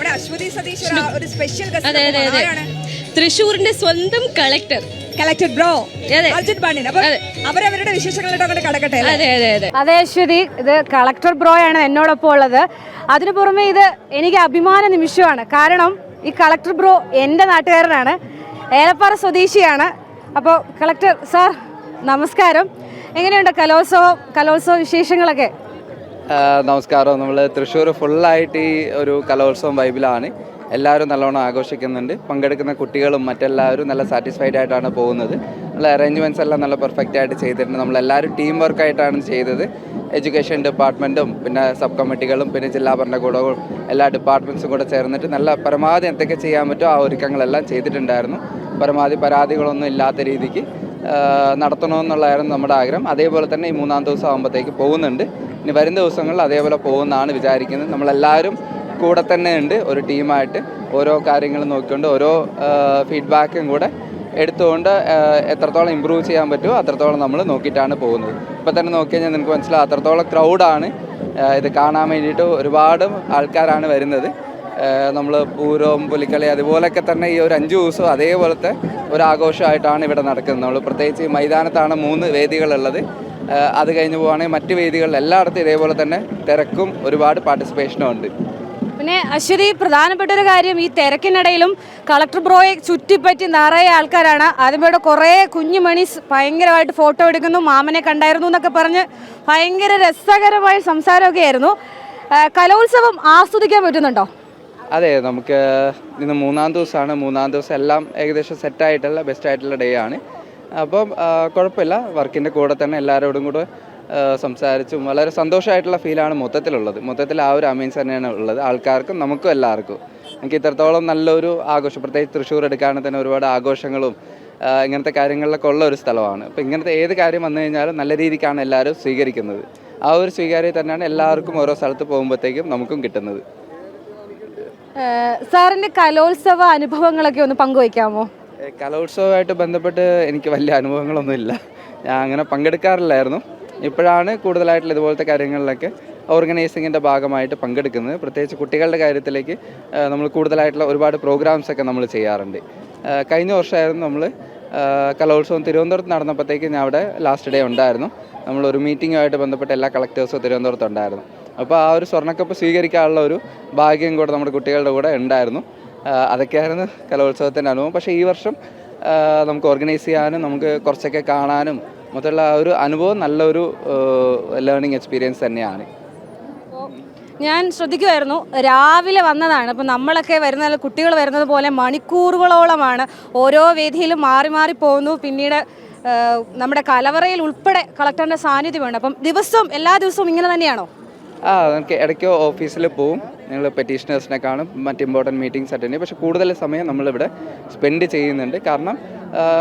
നമ്മുടെ അശ്വതി സതീഷ് ഒരു- സ്പെഷ്യൽ അതെ അതെ അതെ. തൃശ്ശൂരിന്റെ സ്വന്തം കളക്ടർ കളക്ടർ ബ്രോ അതെ. അർജുൻ പാണ്ഡ്യൻ. അപ്പൊ അതെ. അവരവരുടെ വിശേഷങ്ങളിലോട്ട് അങ്ങോട്ട് കടക്കട്ടെ അതെ അതെ അതെ. അതെ അശ്വതി. ഇത് കളക്ടർ ബ്രോ ബ്രോയാണ് എന്നോടൊപ്പം ഉള്ളത്. അതിനു പുറമെ ഇത് എനിക്ക് അഭിമാന നിമിഷമാണ്. കാരണം ഈ കളക്ടർ ബ്രോ എന്റെ നാട്ടുകാരനാണ്. ഏലപ്പാറ സ്വദേശിയാണ്. അപ്പോൾ കളക്ടർ സാർ നമസ്കാരം. എങ്ങനെയുണ്ട് കലോത്സവം കലോത്സവ വിശേഷങ്ങളൊക്കെ? നമസ്കാരം. നമ്മൾ തൃശ്ശൂർ ഫുള്ളായിട്ട് ഈ ഒരു കലോത്സവം വൈബിലാണ്. എല്ലാവരും നല്ലോണം ആഘോഷിക്കുന്നുണ്ട്. പങ്കെടുക്കുന്ന കുട്ടികളും മറ്റെല്ലാവരും നല്ല സാറ്റിസ്ഫൈഡ് ആയിട്ടാണ് പോകുന്നത്. നമ്മൾ അറേഞ്ച്മെന്റ്സ് എല്ലാം നല്ല പെർഫെക്റ്റ് ആയിട്ട് ചെയ്തിട്ടുണ്ട്. നമ്മളെല്ലാവരും ടീം വർക്കായിട്ടാണ് ചെയ്തത്. എഡ്യൂക്കേഷൻ ഡിപ്പാർട്ട്മെന്റും പിന്നെ സബ് കമ്മിറ്റികളും പിന്നെ ജില്ലാ ഭരണകൂടവും എല്ലാ ഡിപ്പാർട്ട്മെന്റ്സും കൂടെ ചേർന്നിട്ട് നല്ല പരമാവധി എന്തൊക്കെ ചെയ്യാൻ പറ്റുമോ ആ ഒരുക്കങ്ങളെല്ലാം ചെയ്തിട്ടുണ്ടായിരുന്നു. പരമാവധി പരാതികളൊന്നും ഇല്ലാത്ത രീതിക്ക് നടത്തണമെന്നുള്ളതായിരുന്നു നമ്മുടെ ആഗ്രഹം. അതേപോലെ തന്നെ ഈ മൂന്നാം ദിവസം ആകുമ്പോഴത്തേക്ക് പോകുന്നുണ്ട്. ഇനി വരും ദിവസങ്ങളിൽ അതേപോലെ പോകുമെന്നാണ് വിചാരിക്കുന്നത്. നമ്മളെല്ലാവരും കൂടെ തന്നെ ഉണ്ട്. ഒരു ടീമായിട്ട് ഓരോ കാര്യങ്ങൾ നോക്കിക്കൊണ്ട് ഓരോ ഫീഡ്ബാക്കും കൂടെ എടുത്തുകൊണ്ട് എത്രത്തോളം ഇമ്പ്രൂവ് ചെയ്യാൻ പറ്റുമോ അത്രത്തോളം നമ്മൾ നോക്കിയിട്ടാണ് പോകുന്നത്. ഇപ്പം തന്നെ നോക്കി കഴിഞ്ഞാൽ നിങ്ങൾക്ക് മനസ്സിലാവും അത്രത്തോളം ക്രൗഡാണ് ഇത് കാണാൻ വേണ്ടിയിട്ട് ഒരുപാട് ആൾക്കാരാണ് വരുന്നത്. നമ്മൾ പൂരവും പുലിക്കളി അതുപോലൊക്കെ തന്നെ ഈ ഒരു അഞ്ച് ദിവസവും അതേപോലത്തെ ഒരു ആഘോഷമായിട്ടാണ് ഇവിടെ നടക്കുന്നത്. നമ്മൾ പ്രത്യേകിച്ച് മൈതാനത്താണ് മൂന്ന് വേദികളുള്ളത്. അത് കഴിഞ്ഞ് പോവുകയാണെങ്കിൽ മറ്റ് വേദികളിൽ എല്ലായിടത്തും ഇതേപോലെ തന്നെ തിരക്കും ഒരുപാട് പാർട്ടിസിപ്പേഷനും ഉണ്ട്. പിന്നെ അശ്വതി പ്രധാനപ്പെട്ട ഒരു കാര്യം ഈ തിരക്കിനിടയിലും കളക്ടർ ബ്രോയെ ചുറ്റിപ്പറ്റി നിറയെ ആൾക്കാരാണ്. ആദ്യമേടെ കുറേ കുഞ്ഞു മണീസ് ഭയങ്കരമായിട്ട് ഫോട്ടോ എടുക്കുന്നു മാമനെ കണ്ടായിരുന്നു എന്നൊക്കെ പറഞ്ഞ് ഭയങ്കര രസകരമായ സംസാരമൊക്കെ ആയിരുന്നു കലോത്സവം ആസ്വദിക്കാൻ പറ്റുന്നുണ്ടോ? അതെ നമുക്ക് ഇന്ന് മൂന്നാം ദിവസമാണ്. മൂന്നാം ദിവസം എല്ലാം ഏകദേശം സെറ്റായിട്ടുള്ള ബെസ്റ്റ് ആയിട്ടുള്ള ഡേ ആണ്. അപ്പം കുഴപ്പമില്ല. വർക്കിന്റെ കൂടെ തന്നെ എല്ലാവരോടും കൂടെ സംസാരിച്ചും വളരെ സന്തോഷമായിട്ടുള്ള ഫീലാണ് മൊത്തത്തിലുള്ളത്. മൊത്തത്തിൽ ആ ഒരു അമീൻസ് തന്നെയാണ് ഉള്ളത്. ആൾക്കാർക്കും നമുക്കും എല്ലാവർക്കും. എനിക്ക് ഇത്രത്തോളം നല്ലൊരു ആഘോഷം പ്രത്യേകിച്ച് തൃശ്ശൂർ എടുക്കുകയാണെങ്കിൽ തന്നെ ഒരുപാട് ആഘോഷങ്ങളും ഇങ്ങനത്തെ കാര്യങ്ങളിലൊക്കെ ഉള്ള ഒരു സ്ഥലമാണ്. അപ്പോൾ ഇങ്ങനത്തെ ഏത് കാര്യം വന്നു കഴിഞ്ഞാലും നല്ല രീതിക്കാണ് എല്ലാവരും സ്വീകരിക്കുന്നത്. ആ ഒരു സ്വീകാര്യത തന്നെയാണ് എല്ലാവർക്കും ഓരോ സ്ഥലത്ത് പോകുമ്പോഴത്തേക്കും നമുക്കും കിട്ടുന്നത്. സാറിന്റെ കലോത്സവ അനുഭവങ്ങളൊക്കെ ഒന്ന് പങ്കുവയ്ക്കാമോ? കലോത്സവമായിട്ട് ബന്ധപ്പെട്ട് എനിക്ക് വലിയ അനുഭവങ്ങളൊന്നുമില്ല. ഞാൻ അങ്ങനെ പങ്കെടുക്കാറില്ലായിരുന്നു. ഇപ്പോഴാണ് കൂടുതലായിട്ടുള്ള ഇതുപോലത്തെ കാര്യങ്ങളിലൊക്കെ ഓർഗനൈസിങ്ങിന്റെ ഭാഗമായിട്ട് പങ്കെടുക്കുന്നത്. പ്രത്യേകിച്ച് കുട്ടികളുടെ കാര്യത്തിലേക്ക് നമ്മൾ കൂടുതലായിട്ടുള്ള ഒരുപാട് പ്രോഗ്രാംസ് ഒക്കെ നമ്മൾ ചെയ്യാറുണ്ട്. കഴിഞ്ഞ വർഷമായിരുന്നു നമ്മൾ കലോത്സവം തിരുവനന്തപുരത്ത് നടന്നപ്പോഴത്തേക്ക് ഞാൻ അവിടെ ലാസ്റ്റ് ഡേ ഉണ്ടായിരുന്നു. നമ്മൾ ഒരു മീറ്റിങ്ങുമായിട്ട് ബന്ധപ്പെട്ട് എല്ലാ കളക്ടേഴ്സും തിരുവനന്തപുരത്ത് ഉണ്ടായിരുന്നു അപ്പോൾ ആ ഒരു സ്വർണക്കപ്പ് സ്വീകരിക്കാനുള്ള ഒരു ഭാഗ്യം കൂടെ നമ്മുടെ കുട്ടികളുടെ കൂടെ ഉണ്ടായിരുന്നു. അതൊക്കെയായിരുന്നു കലോത്സവത്തിന്റെ അനുഭവം. പക്ഷേ ഈ വർഷം നമുക്ക് ഓർഗനൈസ് ചെയ്യാനും നമുക്ക് കുറച്ചൊക്കെ കാണാനും മൊത്തമുള്ള ആ ഒരു അനുഭവം നല്ലൊരു ലേണിംഗ് എക്സ്പീരിയൻസ് തന്നെയാണ്. ഞാൻ ശ്രദ്ധിക്കുമായിരുന്നു രാവിലെ വന്നതാണ്. ഇപ്പം നമ്മളൊക്കെ വരുന്ന കുട്ടികൾ വരുന്നത് പോലെ മണിക്കൂറുകളോളമാണ് ഓരോ വേദിയിലും മാറി മാറി പോകുന്നു. പിന്നീട് നമ്മുടെ കലവറയിൽ ഉൾപ്പെടെ കളക്ടറിന്റെ സാന്നിധ്യമുണ്ട്. അപ്പം ദിവസവും എല്ലാ ദിവസവും ഇങ്ങനെ തന്നെയാണോ? ആ നമുക്ക് ഇടയ്ക്ക് ഓഫീസിൽ പോവും. ഞങ്ങൾ പെറ്റീഷനേഴ്സിനെ കാണും. മറ്റ് ഇമ്പോർട്ടന്റ് മീറ്റിംഗ്സ് അറ്റൻഡ് ചെയ്യും. പക്ഷേ കൂടുതൽ സമയം നമ്മളിവിടെ സ്പെൻഡ് ചെയ്യുന്നുണ്ട്. കാരണം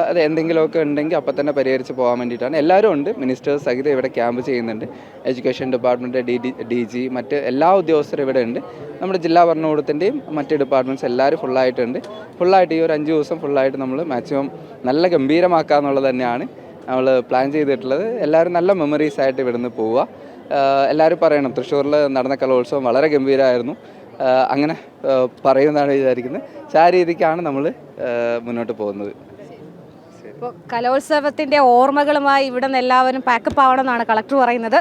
അത് എന്തെങ്കിലുമൊക്കെ ഉണ്ടെങ്കിൽ അപ്പം തന്നെ പരിഹരിച്ച് പോകാൻ വേണ്ടിയിട്ടാണ്. എല്ലാവരും ഉണ്ട്. മിനിസ്റ്റേഴ്സ് സഹിതം ഇവിടെ ക്യാമ്പ് ചെയ്യുന്നുണ്ട്. Education department D D D G മറ്റ് എല്ലാ ഉദ്യോഗസ്ഥരും ഇവിടെ ഉണ്ട്. നമ്മുടെ ജില്ലാ ഭരണകൂടത്തിന്റെയും മറ്റ് ഡിപ്പാർട്ട്മെന്റ്സ് എല്ലാവരും ഫുള്ളായിട്ടുണ്ട് ഫുള്ളായിട്ട് ഈ ഒരു അഞ്ച് ദിവസം ഫുള്ളായിട്ട് നമ്മൾ മാക്സിമം നല്ല ഗംഭീരമാക്കുക എന്നുള്ളത് തന്നെയാണ് നമ്മൾ പ്ലാൻ ചെയ്തിട്ടുള്ളത്. എല്ലാവരും നല്ല മെമ്മറീസ് ആയിട്ട് ഇവിടുന്ന് പോവുക. എല്ലാവരും പറയണം. തൃശ്ശൂരിൽ നടന്ന കലോത്സവം വളരെ ഗംഭീരമായിരുന്നു അങ്ങനെ പറയുന്നതാണ് വിചാരിക്കുന്നത്. പക്ഷേ ആ രീതിക്കാണ് നമ്മൾ മുന്നോട്ട് പോകുന്നത്. ഇപ്പോൾ കലോത്സവത്തിന്റെ ഓർമ്മകളുമായി ഇവിടെ നിന്ന് എല്ലാവരും പാക്കപ്പ് ആവണമെന്നാണ് കളക്ടർ പറയുന്നത്.